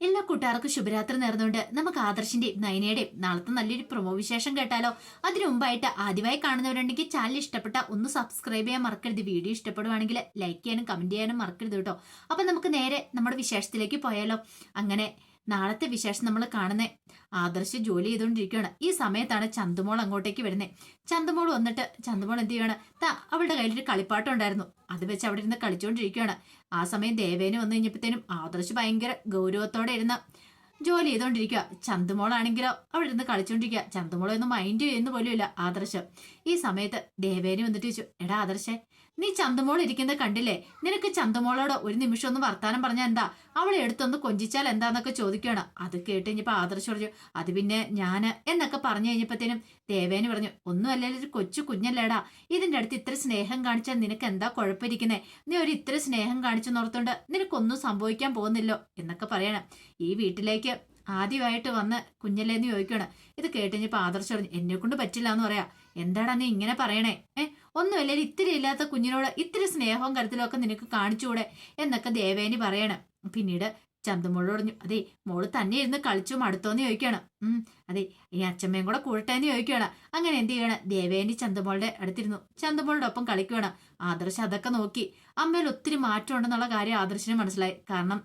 എല്ലാ കൂട്ടുകാർക്കും ശുഭരാത്രി നേർന്നുകൊണ്ട് നമുക്ക് ആദർശിന്റെയും നയനയുടെയും നാളത്തെ നല്ലൊരു പ്രൊമോ വിശേഷം കേട്ടാലോ? അതിനു മുമ്പായിട്ട് ആദ്യമായി കാണുന്നവരുണ്ടെങ്കിൽ ചാനൽ ഇഷ്ടപ്പെട്ട ഒന്ന് സബ്സ്ക്രൈബ് ചെയ്യാൻ മറക്കരുത്. വീഡിയോ ഇഷ്ടപ്പെടുവാണെങ്കിൽ ലൈക്ക് ചെയ്യാനും കമന്റ് ചെയ്യാനും മറക്കരുത് കേട്ടോ. അപ്പൊ നമുക്ക് നേരെ നമ്മുടെ വിശേഷത്തിലേക്ക് പോയാലോ. അങ്ങനെ നാളത്തെ വിശേഷം നമ്മൾ കാണുന്നേ. ആദർശ് ജോലി ചെയ്തുകൊണ്ടിരിക്കുകയാണ്. ഈ സമയത്താണ് ചന്തുമോൾ അങ്ങോട്ടേക്ക് വരുന്നത് ചന്തുമോൾ വന്നിട്ട് ചന്തുമോൾ എന്ത് ചെയ്യാണ്? അവളുടെ കയ്യിലൊരു കളിപ്പാട്ടം ഉണ്ടായിരുന്നു. അത് വെച്ച് അവിടെ ഇരുന്ന് കളിച്ചുകൊണ്ടിരിക്കുകയാണ് ആ സമയം ദേവേന് വന്നു കഴിഞ്ഞപ്പോഴത്തേനും ആദർശ് ഭയങ്കര ഗൗരവത്തോടെ ഇരുന്ന് ജോലി ചെയ്തുകൊണ്ടിരിക്കുക. ചന്തുമോളാണെങ്കിലോ അവിടെ ഇരുന്ന് കളിച്ചുകൊണ്ടിരിക്കുക ചന്തുമോളൊന്നും മൈൻഡ് ചെയ്യുന്ന പോലുമില്ല ആദർശ്. ഈ സമയത്ത് ദേവേന് വന്നിട്ട് ചോദിച്ചു എടാ ആദർശേ നീ ചന്തമോൾ ഇരിക്കുന്നത് കണ്ടില്ലേ? നിനക്ക് ചന്തമോളോട് ഒരു നിമിഷം ഒന്ന് വർത്താനം പറഞ്ഞാൽ എന്താ? അവളെ എടുത്തൊന്ന് കൊഞ്ചിച്ചാൽ എന്താന്നൊക്കെ ചോദിക്കുകയാണ്. അത് കേട്ട് ഇനിയിപ്പോ ആദർശ് പറഞ്ഞു അത് പിന്നെ ഞാൻ എന്നൊക്കെ പറഞ്ഞു കഴിഞ്ഞപ്പോഴത്തേനും ദേവേന് പറഞ്ഞു ഒന്നുമല്ലേ ഒരു കൊച്ചു കുഞ്ഞല്ലേടാ. ഇതിന്റെ അടുത്ത് ഇത്ര സ്നേഹം കാണിച്ചാൽ നിനക്ക് എന്താ കുഴപ്പമിരിക്കുന്നേ? നീ ഒരു ഇത്ര സ്നേഹം കാണിച്ചു നോർത്തോണ്ട് നിനക്കൊന്നും സംഭവിക്കാൻ പോകുന്നില്ലോ എന്നൊക്കെ പറയണം. ഈ വീട്ടിലേക്ക് ആദ്യമായിട്ട് വന്ന് കുഞ്ഞല്ലേന്ന് ചോദിക്കണം ഇത് കേട്ടുകഴിഞ്ഞപ്പോ ആദർശ് പറഞ്ഞു എന്നെ കൊണ്ട് പറ്റില്ല എന്ന് പറയാ. എന്താടാ നീ ഇങ്ങനെ പറയണേ? ഏ ഒന്നുമല്ല ഇത്തിരി ഇല്ലാത്ത കുഞ്ഞിനോട് ഇത്തിരി സ്നേഹവും കരുതലും ഒക്കെ നിനക്ക് കാണിച്ചുകൂടെ എന്നൊക്കെ ദേവേനി പറയണം. പിന്നീട് ചന്തമോൾ പറഞ്ഞു അതെ മോൾ തന്നെ ഇരുന്ന് കളിച്ചു മടുത്തോന്ന് ചോദിക്കണം. ഉം അതെ ഈ അച്ഛമ്മയും കൂടെ കൂടട്ടേന്ന് ചോദിക്കണം. അങ്ങനെ എന്ത് ചെയ്യണം? ദേവേനി ചന്തമോളുടെ അടുത്തിരുന്നു. ചന്തമോളുടെ ഒപ്പം കളിക്കുകയാണ് ആദർശ് അതൊക്കെ നോക്കി. അമ്മയിൽ ഒത്തിരി മാറ്റം ഉണ്ടെന്നുള്ള കാര്യം ആദർശിന് മനസ്സിലായി. കാരണം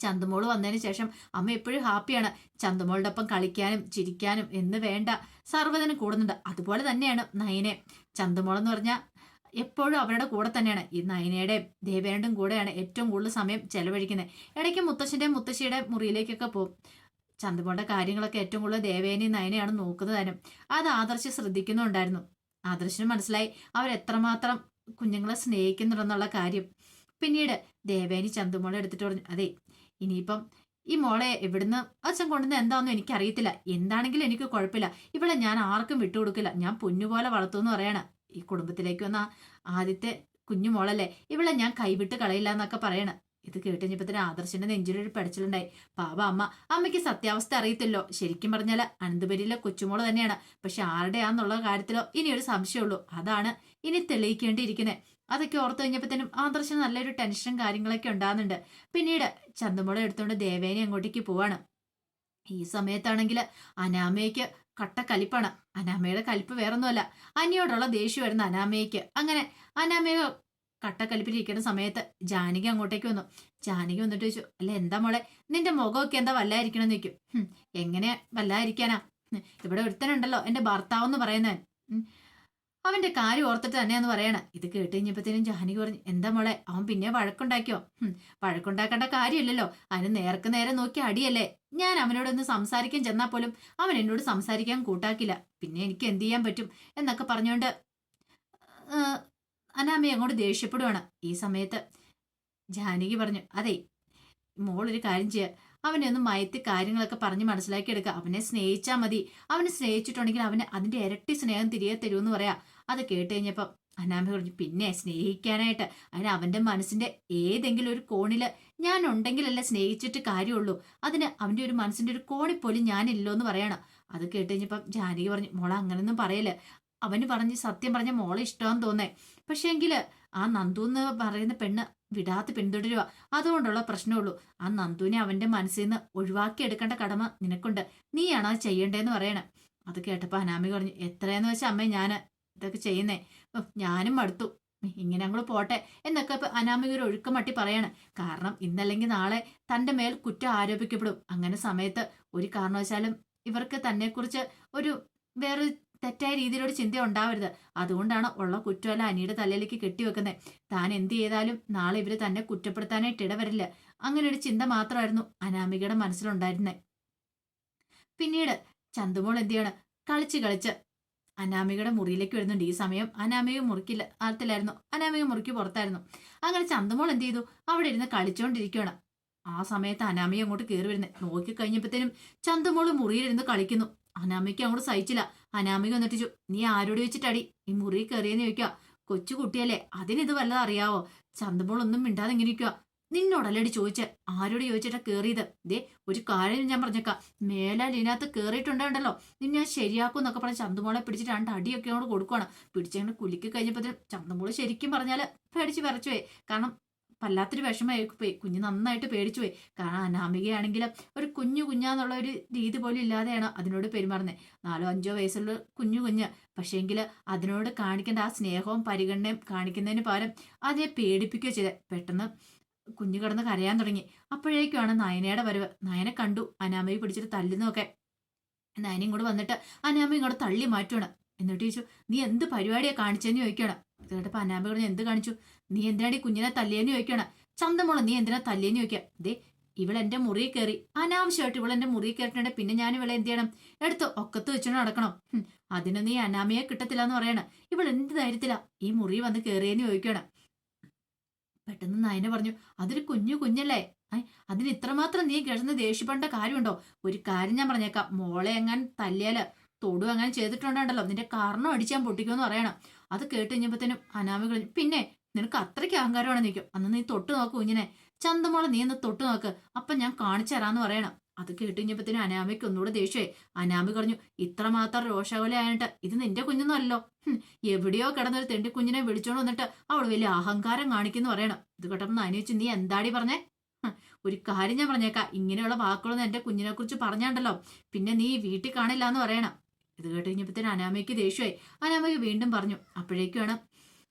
ചന്തുമോൾ വന്നതിന് ശേഷം അമ്മ എപ്പോഴും ഹാപ്പിയാണ്. ചന്തുമോളുടെ ഒപ്പം കളിക്കാനും ചിരിക്കാനും എന്ന് വേണ്ട. സർവതനും കൂടുന്നുണ്ട്. അതുപോലെ തന്നെയാണ് നയനെ. ചന്തുമോളെന്ന് പറഞ്ഞാൽ എപ്പോഴും അവരുടെ കൂടെ തന്നെയാണ്. ഈ നയനയുടെ ദേവേണ്ടും കൂടെയാണ് ഏറ്റവും കൂടുതൽ സമയം ചെലവഴിക്കുന്നത്. ഇടയ്ക്ക് മുത്തശ്ശന്റെയും മുത്തശ്ശിയുടെ മുറിയിലേക്കൊക്കെ പോകും. ചന്തുമോളുടെ കാര്യങ്ങളൊക്കെ ഏറ്റവും കൂടുതൽ ദേവേനെയും നയനയാണ് നോക്കുന്നത് തന്നെ. അത് ആദർശ് ശ്രദ്ധിക്കുന്നുണ്ടായിരുന്നു. ആദർശിന് മനസ്സിലായി അവരെത്രമാത്രം കുഞ്ഞുങ്ങളെ സ്നേഹിക്കുന്നുണ്ടെന്നുള്ള കാര്യം. പിന്നീട് ദേവേനി ചന്തുമോളെ എടുത്തിട്ട് പറഞ്ഞു അതെ ഇനിയിപ്പം ഈ മോളെ എവിടുന്ന് അച്ഛൻ കൊണ്ടുവന്ന എന്താണെന്നും എനിക്കറിയത്തില്ല. എന്താണെങ്കിലും എനിക്ക് കുഴപ്പമില്ല. ഇവളെ ഞാൻ ആർക്കും വിട്ടുകൊടുക്കില്ല ഞാൻ പൊന്നുപോലെ വളർത്തുമെന്ന് പറയണം. ഈ കുടുംബത്തിലേക്ക് വന്ന ആദ്യത്തെ കുഞ്ഞു മോളല്ലേ? ഇവളെ ഞാൻ കൈവിട്ട് കളയില്ല എന്നൊക്കെ പറയണം. ഇത് കേട്ടുകഴിഞ്ഞപ്പത്തിന് ആദർശന്റെ നെഞ്ചിലൊരു പിടച്ചിലുണ്ടായി. പാവ അമ്മ അമ്മയ്ക്ക് സത്യാവസ്ഥ അറിയത്തില്ലോ. ശരിക്കും പറഞ്ഞാൽ അനന്തപുരിയിലെ കൊച്ചുമോൾ തന്നെയാണ്. പക്ഷെ ആരുടെയാന്നുള്ള കാര്യത്തിലോ ഇനി ഒരു സംശയമുള്ളൂ. അതാണ് ഇനി തെളിയിക്കേണ്ടിയിരിക്കുന്നത് അതൊക്കെ ഓർത്തു കഴിഞ്ഞപ്പോഴത്തേനും ആദർശം നല്ലൊരു ടെൻഷനും കാര്യങ്ങളൊക്കെ ഉണ്ടാകുന്നുണ്ട്. പിന്നീട് ചന്തുമുള എടുത്തുകൊണ്ട് ദേവേനെ അങ്ങോട്ടേക്ക് പോവാണ്. ഈ സമയത്താണെങ്കിൽ അനാമയ്ക്ക് കട്ട കലിപ്പാണ്. അനാമയുടെ കലിപ്പ് വേറൊന്നുമല്ല. അനിയോടുള്ള ദേഷ്യം വരുന്ന അനാമയ്ക്ക്. അങ്ങനെ അനാമയ കട്ടക്കലിപ്പിലിരിക്കുന്ന സമയത്ത് ജാനകി അങ്ങോട്ടേക്ക് വന്നു. ജാനകി വന്നിട്ട് ചോദിച്ചു അല്ല എന്താ മോളെ? നിന്റെ മുഖമൊക്കെ എന്താ വല്ലായിരിക്കണം എന്ന് ചോദിക്കും എങ്ങനെ വല്ലായിരിക്കാനാ? ഇവിടെ ഒരുത്തനുണ്ടല്ലോ എന്റെ ഭർത്താവ് എന്ന് പറയുന്നവൻ അവന്റെ കാര്യം ഓർത്തിട്ട് തന്നെയാന്ന് പറയണ. ഇത് കേട്ട് കഴിഞ്ഞപ്പോഴത്തേനും ജാനകി പറഞ്ഞു എന്താ മോളെ അവൻ പിന്നെ വഴക്കുണ്ടാക്കിയോ? വഴക്കുണ്ടാക്കേണ്ട കാര്യമില്ലല്ലോ. അതിന് നേർക്ക് നേരെ നോക്കി അടിയല്ലേ. ഞാൻ അവനോടൊന്ന് സംസാരിക്കാൻ ചെന്നാൽ പോലും അവൻ എന്നോട് സംസാരിക്കാൻ കൂട്ടാക്കില്ല. പിന്നെ എനിക്ക് എന്ത് ചെയ്യാൻ പറ്റും? എന്നൊക്കെ പറഞ്ഞുകൊണ്ട് അനാമി അങ്ങോട്ട് ദേഷ്യപ്പെടുവാണ്. ഈ സമയത്ത് ജാനകി പറഞ്ഞു അതെ മോളൊരു കാര്യം ചെയ്യുക അവനെ ഒന്ന് മയത്തി കാര്യങ്ങളൊക്കെ പറഞ്ഞ് മനസ്സിലാക്കി എടുക്കുക അവനെ സ്നേഹിച്ചാൽ മതി. അവനെ സ്നേഹിച്ചിട്ടുണ്ടെങ്കിൽ അവന് അതിന്റെ ഇരട്ടി സ്നേഹം തിരികെ തരുമെന്ന് പറയാ. അത് കേട്ട് കഴിഞ്ഞപ്പം പറഞ്ഞു പിന്നെ സ്നേഹിക്കാനായിട്ട് അതിന് അവന്റെ മനസ്സിന്റെ ഏതെങ്കിലും ഒരു കോണിൽ ഞാൻ ഉണ്ടെങ്കിലല്ല സ്നേഹിച്ചിട്ട് കാര്യമുള്ളൂ. അതിന് അവന്റെ ഒരു മനസ്സിന്റെ ഒരു കോണിൽ പോലും ഞാനില്ലോ എന്ന് പറയണം. അത് കേട്ട് കഴിഞ്ഞപ്പം ജാനകി പറഞ്ഞു മോളെ അങ്ങനൊന്നും പറയൽ അവന് പറഞ്ഞ് സത്യം പറഞ്ഞ മോളെ ഇഷ്ടമാന്ന് തോന്നേ. പക്ഷേ എങ്കിൽ ആ നന്ദു എന്ന് പറയുന്ന പെണ്ണ് വിടാതെ പിന്തുടരുക. അതുകൊണ്ടുള്ള പ്രശ്നമുള്ളൂ. ആ നന്ദുവിനെ അവന്റെ മനസ്സിൽ നിന്ന് ഒഴിവാക്കിയെടുക്കേണ്ട കടമ നിനക്കുണ്ട്. നീയാണ് അത് ചെയ്യേണ്ടതെന്ന് പറയണേ. അത് കേട്ടപ്പോൾ അനാമി പറഞ്ഞു എത്രയെന്ന് വെച്ചാൽ അമ്മേ ഞാൻ ഇതൊക്കെ ചെയ്യുന്നേ. ഞാനും മടുത്തു. ഇങ്ങനെ അങ്ങോട്ട് പോട്ടെ എന്നൊക്കെ ഇപ്പൊ അനാമിക ഒരു ഒഴുക്കമട്ടി പറയാണ്. കാരണം ഇന്നല്ലെങ്കിൽ നാളെ തന്റെ മേൽ കുറ്റം ആരോപിക്കപ്പെടും. അങ്ങനെ സമയത്ത് ഒരു കാരണവശാലും ഇവർക്ക് തന്നെക്കുറിച്ച് ഒരു വേറെ തെറ്റായ രീതിയിലൊരു ചിന്ത ഉണ്ടാവരുത്. അതുകൊണ്ടാണ് ഉള്ള കുറ്റമല്ല അനിയുടെ തലയിലേക്ക് കെട്ടിവെക്കുന്നത് താൻ എന്ത് ചെയ്താലും നാളെ ഇവർ തന്നെ കുറ്റപ്പെടുത്താനായിട്ട് ഇടവരില്ല അങ്ങനെ ഒരു ചിന്ത മാത്രമായിരുന്നു അനാമികയുടെ മനസ്സിലുണ്ടായിരുന്നത് പിന്നീട് ചന്തുമോൾ എന്ത് ചെയ്യണം? കളിച്ച് കളിച്ച് അനാമികയുടെ മുറിയിലേക്ക് വരുന്നുണ്ട്. ഈ സമയം അനാമിക മുറിക്കില്ല അകത്തിലായിരുന്നു അനാമിക മുറിക്ക് പുറത്തായിരുന്നു. അങ്ങനെ ചന്തമോൾ എന്ത് ചെയ്തു? അവിടെ ഇരുന്ന് കളിച്ചുകൊണ്ടിരിക്കുകയാണ് ആ സമയത്ത് അനാമിക അങ്ങോട്ട് കയറി വരുന്നത് നോക്കി കഴിഞ്ഞപ്പോഴത്തേനും ചന്തമോൾ മുറിയിലിരുന്ന് കളിക്കുന്നു. അനാമിക്ക് അങ്ങോട്ട് സഹിച്ചില്ല. അനാമിക എന്നിട്ട് നീ ആരോട് വെച്ചിട്ടടി ഈ മുറി കയറിയെന്ന് ചോദിക്കുക. കൊച്ചു കുട്ടിയല്ലേ അതിനിത് വല്ലതും അറിയാവോ? ചന്തമോൾ ഒന്നും മിണ്ടാതെ ഇങ്ങനെ ഇരിക്കുക നിന്നോടല്ലടി ചോദിച്ചേ. ആരോട് ചോദിച്ചിട്ടാ കേറിയത്? ദേ ഒരു കാര്യം ഞാൻ പറഞ്ഞേക്കാം. മേലാൽ ഇതിനകത്ത് കേറിയിട്ടുണ്ടോ നിന്നെ ഞാൻ ശരിയാക്കും എന്നൊക്കെ പറഞ്ഞ് ചന്തുമോളെ പിടിച്ചിട്ട് രണ്ട് അടിയൊക്കെ അങ്ങോട്ട് കൊടുക്കുവാണ്. പിടിച്ചങ്ങനെ കുലുക്കി കഴിഞ്ഞപ്പോഴത്തേനും ചന്തമോൾ ശരിക്കും പറഞ്ഞാൽ പേടിച്ച് വിറച്ചുപോയി. കാരണം വല്ലാത്തൊരു വിഷമമായി പോയി കുഞ്ഞ് നന്നായിട്ട് പേടിച്ചു പോയി കാരണം അനാമികയാണെങ്കിലും ഒരു കുഞ്ഞു കുഞ്ഞാന്നുള്ള ഒരു രീതി പോലും ഇല്ലാതെയാണ് അതിനോട് പെരുമാറുന്നത്. നാലോ അഞ്ചോ വയസ്സുള്ള കുഞ്ഞു കുഞ്ഞ്. പക്ഷേങ്കിൽ അതിനോട് കാണിക്കേണ്ട ആ സ്നേഹവും പരിഗണനയും കാണിക്കുന്നതിന് പകരം അതിനെ പേടിപ്പിക്കുകയോ ചെയ്തത് പെട്ടെന്ന് കുഞ്ഞു കിടന്ന് കരയാൻ തുടങ്ങി. അപ്പോഴേക്കുമാണ് നയനയുടെ വരവ്. നയനെ കണ്ടു. അനാമയെ പിടിച്ചിട്ട് തല്ലുന്നൊക്കെ നയനയും കൂടെ വന്നിട്ട് അനാമയും കൂടെ തള്ളി മാറ്റുവാണ്. എന്നിട്ട് ചോദിച്ചു നീ എന്ത് പരിപാടിയാ കാണിച്ചെന്ന് ചോദിക്കണം എന്നിട്ട് കേട്ടപ്പോ അനാമ പറഞ്ഞു എന്ത് കാണിച്ചു? നീ എന്തിനാണ് ഈ കുഞ്ഞിനെ തല്ലിയെന്ന് ചോദിക്കണം ചന്തമോള നീ എന്തിനാ തല്ലിയെന്ന് ചോദിക്കാം ദേ ഇവൾ എന്റെ മുറിയിൽ കയറി. അനാവശ്യമായിട്ട് ഇവൾ എന്റെ മുറിയിൽ കയറിട്ടുണ്ട് പിന്നെ ഞാൻ ഇവളെ എന്ത് ചെയ്യണം? എടുത്ത്. ഒക്കത്ത് വെച്ചോണ്ട് നടക്കണം. അതിനൊന്നും അതിന് നീ അനാമയെ കിട്ടത്തില്ല എന്ന് പറയണം. ഇവൾ എന്ത് ധൈര്യത്തിലാ? ഈ മുറി വന്ന് കയറിയെന്ന് ചോദിക്കണം പെട്ടെന്ന് നയന പറഞ്ഞു അതൊരു കുഞ്ഞു കുഞ്ഞല്ലേ? അതിന് ഇത്രമാത്രം നീ കിടന്ന് ദേഷ്യപ്പെടേണ്ട കാര്യമുണ്ടോ? ഒരു കാര്യം ഞാൻ പറഞ്ഞേക്കാം. മോളെ എങ്ങാൻ തല്ലിയാൽ തൊടു അങ്ങനെ ചെയ്തിട്ടുണ്ടല്ലോ നിന്റെ കാരണം അടിച്ചാൻ പൊട്ടിക്കുമെന്ന് പറയണം. അത് കേട്ട് കഴിഞ്ഞപ്പോഴത്തേനും അനാമി കളഞ്ഞു പിന്നെ നിനക്ക് അത്രയ്ക്ക് അഹങ്കാരമാണ്? നിൽക്കും അന്ന് നീ തൊട്ട് നോക്കൂ കുഞ്ഞിനെ. ചന്തമോളെ നീ ഒന്ന് തൊട്ട് നോക്ക്. അപ്പൊ ഞാൻ കാണിച്ചു തരാന്ന് പറയണം. അത് കേട്ട് കഴിഞ്ഞപ്പോഴത്തേനും അനാമിക്ക് ഒന്നുകൂടെ ദേഷ്യമായി. അനാമി പറഞ്ഞു ഇത്രമാത്രം രോഷാവലി ആയിട്ട് ഇത് നിന്റെ കുഞ്ഞൊന്നും അല്ലല്ലോ എവിടെയോ കിടന്നൊരു തെണ്ടി കുഞ്ഞിനെ വിളിച്ചോണ്ട് വന്നിട്ട് അവൾ വലിയ അഹങ്കാരം കാണിക്കുന്നു പറയണം. ഇത് കേട്ടപ്പോൾ നനി നീ എന്താടി പറഞ്ഞേ? ഒരു കാര്യം ഞാൻ പറഞ്ഞേക്കാം. ഇങ്ങനെയുള്ള വാക്കുകളൊന്നും എന്റെ കുഞ്ഞിനെ കുറിച്ച് പറഞ്ഞാണ്ടല്ലോ. പിന്നെ നീ വീട്ടിൽ കാണില്ല എന്ന് പറയണം. ഇത് കേട്ട് കഴിഞ്ഞപ്പോഴത്തേന് അനാമയ്ക്ക് ദേഷ്യമായി. അനാമയ്ക്ക് വീണ്ടും പറഞ്ഞു അപ്പോഴേക്കുമാണ്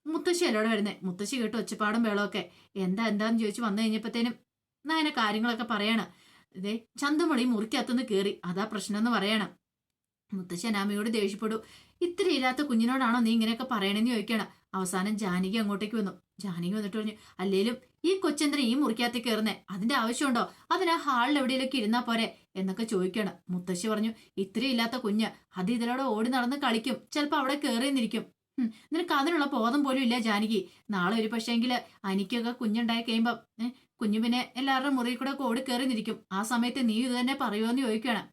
മുത്തശ്ശി അല്ലോടെ വരുന്നത് മുത്തശ്ശി കേട്ട് ഒച്ചപ്പാടും വേളമൊക്കെ എന്താ എന്താന്ന് ചോദിച്ചു വന്നു കഴിഞ്ഞപ്പോഴത്തേനും അതിനെ കാര്യങ്ങളൊക്കെ പറയാണ്. ഇതേ ചന്തമണി മുറിക്കകത്തുനിന്ന് കയറി അതാ പ്രശ്നം എന്ന് പറയണം. മുത്തശ്ശി അനാമയോട് ദേഷ്യപ്പെടൂ ഇത്തിരി ഇല്ലാത്ത കുഞ്ഞിനോടാണോ നീ ഇങ്ങനെയൊക്കെ പറയണെന്ന് ചോദിക്കണം. അവസാനം ജാനകി അങ്ങോട്ടേക്ക് വന്നു. ജാനകി വന്നിട്ട് പറഞ്ഞു അല്ലേലും ഈ കൊച്ചെന്തിനാ ഈ മുറിക്കകത്ത് കയറുന്നേ അതിന്റെ ആവശ്യമുണ്ടോ? അതിനാ ഹാളിൽ എവിടെയെങ്കിലും ഇരുന്നാ പോരെ? എന്നൊക്കെ ചോദിക്കണം. മുത്തശ്ശി പറഞ്ഞു ഇത്രയും ഇല്ലാത്ത കുഞ്ഞ്. അത് ഇതിലൂടെ ഓടി നടന്ന് കളിക്കും. ചിലപ്പോ അവിടെ കയറിയെന്നിരിക്കും ഹും, നിനക്ക് അതിനുള്ള ബോധം പോലും ഇല്ല ജാനകി. നാളെ ഒരു പക്ഷേങ്കിൽ അനിക്കൊക്കെ കുഞ്ഞുണ്ടായി കഴിയുമ്പം കുഞ്ഞു പിന്നെ എല്ലാവരുടെ മുറിയിൽ കൂടെ ഓടി കയറി നിൽക്കും. ആ സമയത്ത് നീ ഇത് തന്നെ പറയുമോന്ന് ചോദിക്കുകയാണ്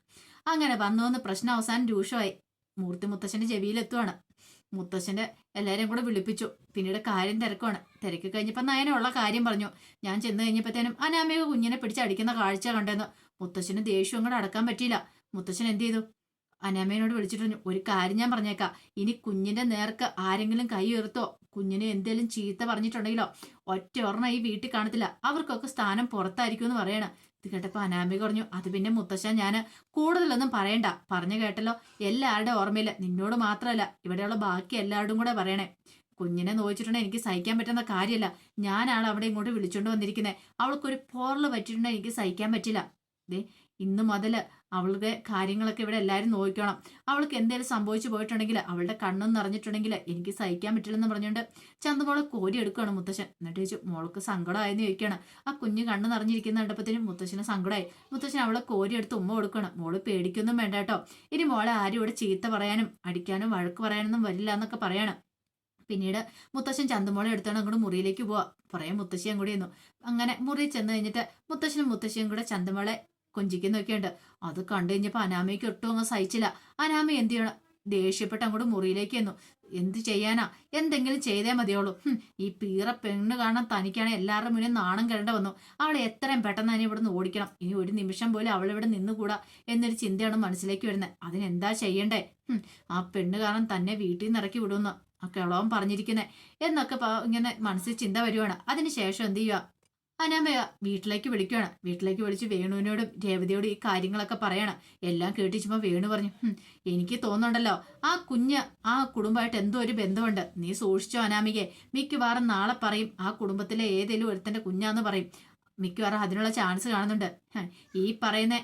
അങ്ങനെ വന്നു വന്ന് പ്രശ്നം അവസാനം രൂക്ഷമായി. മൂർത്തി മുത്തശ്ശന്റെ ചെവിയിലെത്തുവാണ്. മുത്തശ്ശന്റെ എല്ലാവരെയും കൂടെ വിളിപ്പിച്ചു. പിന്നീട് കാര്യം തിരക്കുവാണ്. തിരക്ക് കഴിഞ്ഞപ്പോ നയനുള്ള കാര്യം പറഞ്ഞു. ഞാൻ ചെന്ന് കഴിഞ്ഞപ്പോഴത്തേനും അനാമയൊക്കെ കുഞ്ഞിനെ പിടിച്ചടിക്കുന്ന കാഴ്ച കണ്ടെന്ന്. മുത്തശ്ശന് ദേഷ്യവും കൂടെ അടക്കാൻ പറ്റിയില്ല. മുത്തശ്ശൻ എന്ത് ചെയ്തു? അനാമയോട് വിളിച്ചിട്ട് ഒരു കാര്യം ഞാൻ പറഞ്ഞേക്കാം. ഇനി കുഞ്ഞിന്റെ നേർക്ക് ആരെങ്കിലും കൈ ഉയർത്തോ? കുഞ്ഞിനെ എന്തേലും ചീത്ത പറഞ്ഞിട്ടുണ്ടെങ്കിലോ? ഒറ്റ ഓർമ്മ ഈ വീട്ടിൽ കാണത്തില്ല. അവർക്കൊക്കെ സ്ഥാനം പുറത്തായിരിക്കും എന്ന് പറയണം. ഇത് കേട്ടപ്പോ അനാമിക പറഞ്ഞു അത് പിന്നെ മുത്തശ്ശൻ ഞാൻ കൂടുതലൊന്നും പറയണ്ട. പറഞ്ഞു കേട്ടല്ലോ. എല്ലാവരുടെ ഓർമ്മയില്ല നിന്നോട് മാത്രമല്ല ഇവിടെയുള്ള ബാക്കി എല്ലാവരോടും കൂടെ പറയണേ. കുഞ്ഞിനെ നോയിച്ചിട്ടുണ്ടെങ്കിൽ എനിക്ക് സഹിക്കാൻ പറ്റുന്ന കാര്യമല്ല. ഞാനാണ് അവിടെ ഇങ്ങോട്ട് വിളിച്ചോണ്ട് വന്നിരിക്കുന്നത് അവൾക്കൊരു പോറൽ പറ്റിയിട്ടുണ്ടെങ്കിൽ എനിക്ക് സഹിക്കാൻ പറ്റില്ല. ദേ ഇന്ന് മുതൽ അവളുടെ കാര്യങ്ങളൊക്കെ ഇവിടെ എല്ലാവരും നോക്കണം അവൾക്ക് എന്തെങ്കിലും സംഭവിച്ചു പോയിട്ടുണ്ടെങ്കിൽ അവളുടെ കണ്ണും നിറഞ്ഞിട്ടുണ്ടെങ്കിൽ എനിക്ക് സഹിക്കാൻ പറ്റില്ലെന്ന് പറഞ്ഞുകൊണ്ട് ചന്തമോളെ കോരി എടുക്കുകയാണ് മുത്തശ്ശൻ. എന്നിട്ട് ചോദിച്ചു മോൾക്ക് സങ്കടമായെന്ന് ചോദിക്കുകയാണ്. ആ കുഞ്ഞ് കണ്ണ് നിറഞ്ഞിരിക്കുന്ന കണ്ടപ്പോഴത്തേനും മുത്തശ്ശന് സങ്കടമായി. മുത്തശ്ശൻ അവളെ കോരി എടുത്ത് ഉമ്മ കൊടുക്കണം മോൾ പേടിക്കൊന്നും വേണ്ട കേട്ടോ. ഇനി മോളെ ആരും ഇവിടെ ചീത്ത പറയാനും അടിക്കാനും വഴക്ക് പറയാനൊന്നും വരില്ല എന്നൊക്കെ പറയണം. പിന്നീട് മുത്തശ്ശൻ ചന്തമോളെ എടുത്താണ് അങ്ങോട്ട് മുറിയിലേക്ക് പോവാ. പറയാൻ മുത്തശ്ശിയും കൂടി ഇരുന്നു. അങ്ങനെ മുറിയിൽ ചെന്ന് കഴിഞ്ഞിട്ട് മുത്തശ്ശനും മുത്തശ്ശിയും കൂടെ ചന്തമോളെ കൊഞ്ചിക്കുന്നൊക്കെ ഉണ്ട് അത് കണ്ടു കഴിഞ്ഞപ്പോ അനാമയ്ക്ക് ഒട്ടും അങ്ങ് സഹിച്ചില്ല. അനാമ എന്ത് ചെയ്യണം? ദേഷ്യപ്പെട്ട് അങ്ങോട്ട് മുറിയിലേക്ക് എന്നു എന്ത് ചെയ്യാനാ? എന്തെങ്കിലും ചെയ്തേ മതിയോളൂ. ഈ പീറ പെണ്ണ് കാണാൻ തനിക്കാണ് എല്ലാവരുടെ മുന്നിൽ നാണം കരണ്ട വന്നു. അവളെ എത്രയും പെട്ടെന്ന് തന്നെ ഇവിടെ നിന്ന് ഓടിക്കണം. ഇനി ഒരു നിമിഷം പോലും അവൾ ഇവിടെ നിന്നുകൂടാ എന്നൊരു ചിന്തയാണ് മനസ്സിലേക്ക് വരുന്നത്. അതിനെന്താ ചെയ്യണ്ടേ? ആ പെണ്ണ് കാരണം തന്നെ വീട്ടിൽ നിന്ന് ഇറക്കി വിടുമെന്ന് ആ കിളവൻ പറഞ്ഞിരിക്കുന്നത് എന്നൊക്കെ ഇങ്ങനെ മനസ്സിൽ ചിന്ത വരുവാണ്. അതിനുശേഷം എന്ത് ചെയ്യുക അനാമയ വീട്ടിലേക്ക് വിളിക്കുകയാണ് വീട്ടിലേക്ക് വിളിച്ച് വേണുവിനോടും രേവതിയോടും ഈ കാര്യങ്ങളൊക്കെ പറയണം. എല്ലാം കേട്ടിച്ചുമ്പോ വേണു പറഞ്ഞു എനിക്ക് തോന്നുന്നുണ്ടല്ലോ ആ കുഞ്ഞ് ആ കുടുംബമായിട്ട് എന്തോ ഒരു ബന്ധമുണ്ട്. നീ സൂക്ഷിച്ചോ അനാമികെ മിക്കവാറും നാളെ പറയും ആ കുടുംബത്തിലെ ഏതെങ്കിലും ഒരുത്തന്റെ കുഞ്ഞാന്ന് പറയും. മിക്കവാറും അതിനുള്ള ചാൻസ് കാണുന്നുണ്ട്. ഈ പറയുന്ന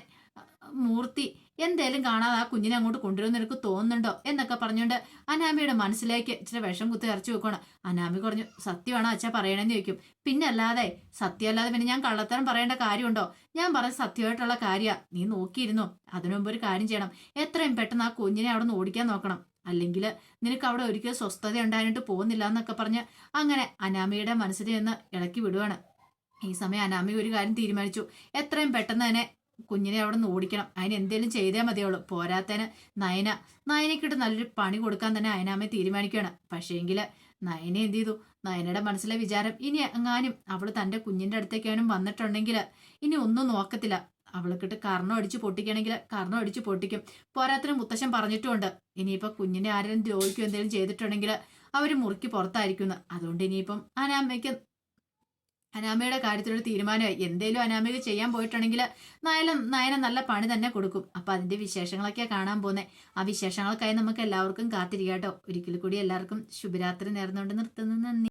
മൂർത്തി എന്തേലും കാണാതെ ആ കുഞ്ഞിനെ അങ്ങോട്ട് കൊണ്ടുവരുമെന്ന് എനിക്ക് തോന്നുന്നുണ്ടോ എന്നൊക്കെ പറഞ്ഞുകൊണ്ട് അനാമിയുടെ മനസ്സിലേക്ക് ഇച്ചിരി വിഷം കുത്തി ഇറച്ചു വെക്കണം അനാമി പറഞ്ഞു സത്യമാണോ അച്ഛ പറയണമെന്ന് ചോദിക്കും. പിന്നെ അല്ലാതെ സത്യമല്ലാതെ പിന്നെ ഞാൻ കള്ളത്തരം പറയേണ്ട കാര്യമുണ്ടോ? ഞാൻ പറഞ്ഞ സത്യമായിട്ടുള്ള കാര്യമാണ് നീ നോക്കിയിരുന്നു. അതിനുമുമ്പ് ഒരു കാര്യം ചെയ്യണം. എത്രയും പെട്ടെന്ന് ആ കുഞ്ഞിനെ അവിടെ നിന്ന് ഓടിക്കാൻ നോക്കണം. അല്ലെങ്കിൽ നിനക്ക് അവിടെ ഒരിക്കലും സ്വസ്ഥത ഉണ്ടായിട്ട് പോകുന്നില്ല എന്നൊക്കെ പറഞ്ഞ് അങ്ങനെ അനാമിയുടെ മനസ്സിൽ നിന്ന് ഇളക്കി വിടുവാണ്. ഈ സമയം അനാമി ഒരു കാര്യം തീരുമാനിച്ചു. എത്രയും പെട്ടെന്ന് തന്നെ കുഞ്ഞിനെ അവിടെ നിന്ന് ഓടിക്കണം. അതിന് എന്തേലും ചെയ്തേ മതിയുള്ളൂ പോരാത്തന് നയന നയനക്കിട്ട് നല്ലൊരു പണി കൊടുക്കാൻ തന്നെ അയനാമ്മയെ തീരുമാനിക്കുകയാണ്. പക്ഷേങ്കിൽ നയന എന്ത് ചെയ്തു? നയനയുടെ മനസ്സിലെ വിചാരം ഇനി എങ്ങാനും അവൾ തന്റെ കുഞ്ഞിന്റെ അടുത്തേക്കാനും വന്നിട്ടുണ്ടെങ്കിൽ ഇനി ഒന്നും നോക്കത്തില്ല. അവൾക്കിട്ട് കർണം അടിച്ച് പൊട്ടിക്കണമെങ്കിൽ കർണം അടിച്ച് പൊട്ടിക്കും. പോരാത്തിന് മുത്തശ്ശൻ പറഞ്ഞിട്ടുമുണ്ട്. ഇനിയിപ്പോ കുഞ്ഞിനെ ആരെങ്കിലും ദ്രോഹിക്കും എന്തെങ്കിലും ചെയ്തിട്ടുണ്ടെങ്കിൽ അവർ മുറുക്കി പുറത്തായിരിക്കുന്നു അതുകൊണ്ട് ഇനിയിപ്പം അനാമയ്ക്ക് അനാമയുടെ കാര്യത്തിലൊരു തീരുമാനമായി. എന്തേലും അനാമയ്ക്ക് ചെയ്യാൻ പോയിട്ടുണ്ടെങ്കിൽ നയനം നയന നല്ല പണി തന്നെ കൊടുക്കും. അപ്പൊ അതിന്റെ വിശേഷങ്ങളൊക്കെ കാണാൻ പോകുന്നത് ആ വിശേഷങ്ങൾക്കായി നമുക്ക് എല്ലാവർക്കും കാത്തിരിക്കാട്ടോ ഒരിക്കൽ കൂടി എല്ലാവർക്കും ശുഭരാത്രി നേർന്നുകൊണ്ട് നിർത്തുന്നു. നന്ദി.